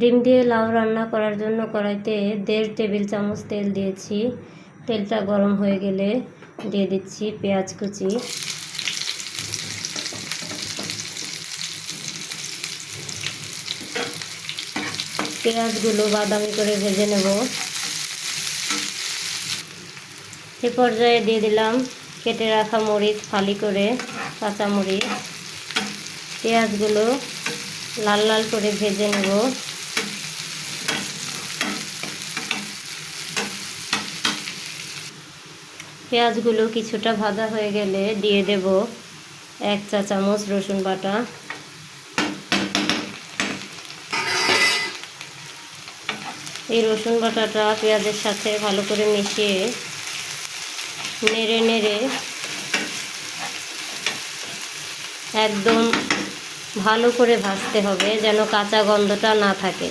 ডিম দিয়ে লাউ রান্না করার জন্য কড়াইতে দেড় টেবিল চামচ তেল দিয়েছি। তেলটা গরম হয়ে গেলে দিয়ে দিচ্ছি পেঁয়াজ কুচি। পেঁয়াজগুলো বাদামি করে ভেজে নেব। এ পর্যায়ে দিয়ে দিলাম কেটে রাখা মরিচ ফালি করে কাঁচা মরিচ পেঁয়াজগুলো লাল লাল করে ভেজে নেব। পেঁয়াজগুলো কিছুটা ভাজা হয়ে গেলে দিয়ে দেব এক চা চামচ রসুন বাটা। এই রসুন বাটাটা পেঁয়াজের সাথে ভালো করে মিশিয়ে নেড়ে নেড়ে একদম ভালো করে ভাজতে হবে যেন কাঁচা গন্ধটা না থাকে।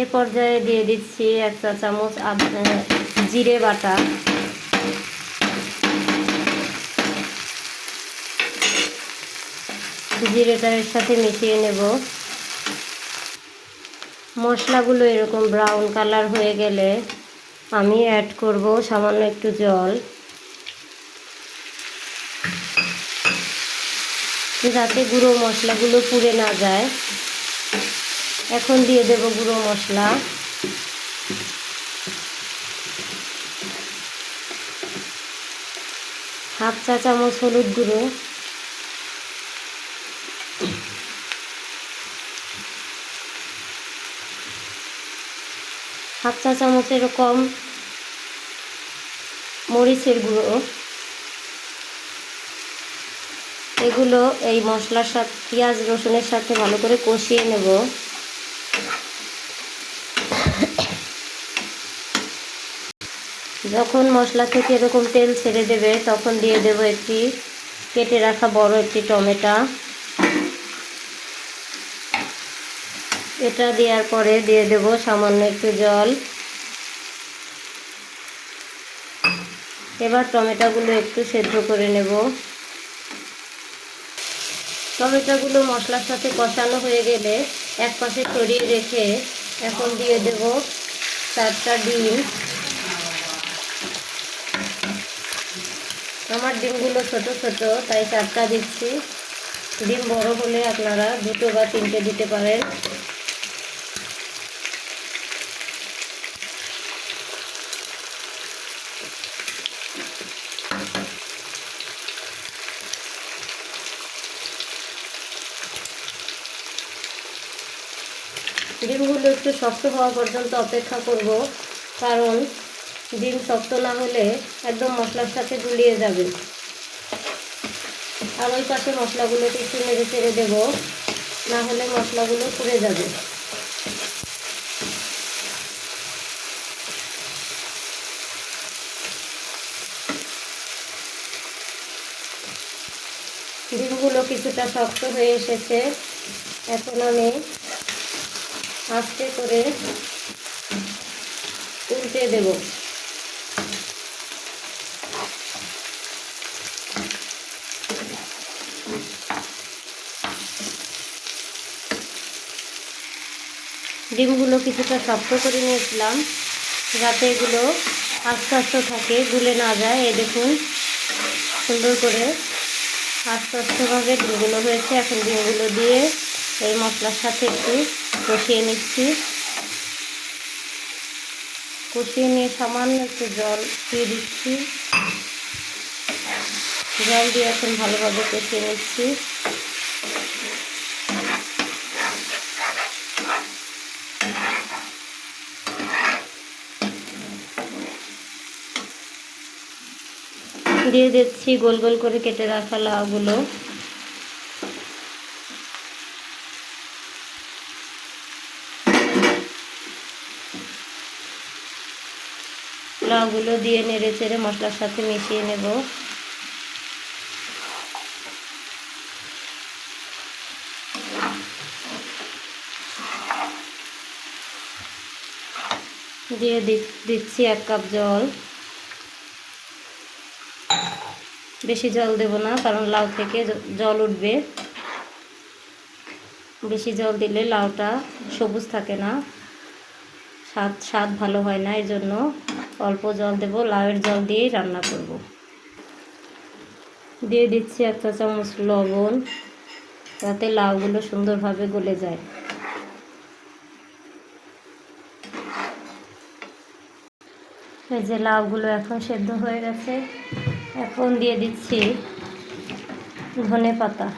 এ পর্যায়ে দিয়ে দিচ্ছি এক চা চামচ জিরে বাটা। জিরেটা এর সাথে মিশিয়ে নেব। মশলাগুলো এরকম ব্রাউন কালার হয়ে গেলে আমি অ্যাড করব সামান্য একটু জল। যাতে গুঁড়ো মশলাগুলো পুড়ে না যায়। এখন দিয়ে দেব গুঁড়ো মশলা। হাফ চা চামচ হলুদ গুঁড়ো। হাফ চা চামচ এরকম মরিচের গুঁড়ো। এগুলো এই মশলার সাথে, পেঁয়াজ রসুনের সাথে ভালো করে কষিয়ে নেব। যখন মশলা থেকে এরকম তেল ছেড়ে দেবে, তখন দিয়ে দেব একটি, কেটে রাখা বড় একটি টমেটো। এটা দেওয়ার পরে দিয়ে দেব সামান্য একটু জল। এবার টমেটোগুলো একটু সেদ্ধ করে নেব। টমেটোগুলো মশলার সাথে কষানো হয়ে গেলে এক পাশে সরিয়ে রেখে এখন দিয়ে দেব চারটা ডিম। আমার ডিমগুলো ছোট ছোট, তাই চারটা দিচ্ছি। ডিম বড় হলে আপনারা দুটো বা তিনটে দিতে পারেন। ডিমগুলো একটু শক্ত হওয়া পর্যন্ত অপেক্ষা করব, কারণ ডিম শক্ত না হলে একদম মশলার সাথে গুলিয়ে যাবে। আর ওই পাশে মশলাগুলোকে একটু নেড়ে চেড়ে দেবো, না হলে মশলাগুলো পুড়ে যাবে। ডিমগুলো কিছুটা শক্ত হয়ে এসেছে। এখন আমি আস্তে করে উল্টে দেব। ডিমগুলো কিছুটা শক্ত করে নিয়েছিলাম, যাতে এগুলো আস্তে আস্তে থাকে, গুলে না যায়। এই দেখুন, সুন্দর করে আস্তে আস্তেভাবে ডিমগুলো হয়েছে। এখন ডিমগুলো দিয়ে এই মশলার সাথে একটু কষিয়ে নিচ্ছি। কষিয়ে নিয়ে সামান্য একটু জল দিয়ে দিচ্ছি। জল দিয়ে এখন ভালোভাবে কষিয়ে নিচ্ছি। দিয়ে দিচ্ছি, গোল গোল করে কেটে রাখা লাউগুলো। লাউগুলো দিয়ে নেড়ে চেড়ে মশলার সাথে মিশিয়ে নেব। দিয়ে দিচ্ছি এক কাপ জল। বেশি জল দেব না, কারণ লাউ থেকে জল উঠবে। বেশি জল দিলে লাউটা সবুজ থাকে না। স্বাদ স্বাদ ভালো হয় না এই জন্য অল্প জল দেব। লাউয়ের জল দিয়েই রান্না করব। দিয়ে দিচ্ছি এক চা চামচ লবণ, যাতে লাউগুলো সুন্দরভাবে গলে যায়। এই যে লাউগুলো এখন সেদ্ধ হয়ে গেছে। এখন দিয়ে দিচ্ছি ধনে পাতা।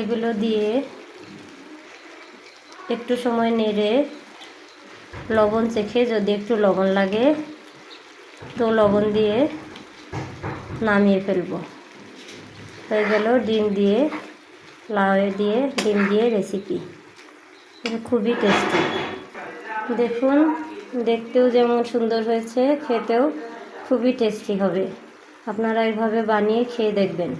এগুলো দিয়ে একটু সময় নেড়ে লবণ চেখে যদি একটু লবণ লাগে তো লবণ দিয়ে নামিয়ে ফেলব। হয়ে গেল ডিম দিয়ে, লাউ দিয়ে, ডিম দিয়ে রেসিপি খুবই টেস্টি দেখুন, দেখতেও যেমন সুন্দর হয়েছে, খেতেও খুবই টেস্টি হবে। আপনারা এইভাবে বানিয়ে খেয়ে দেখবেন।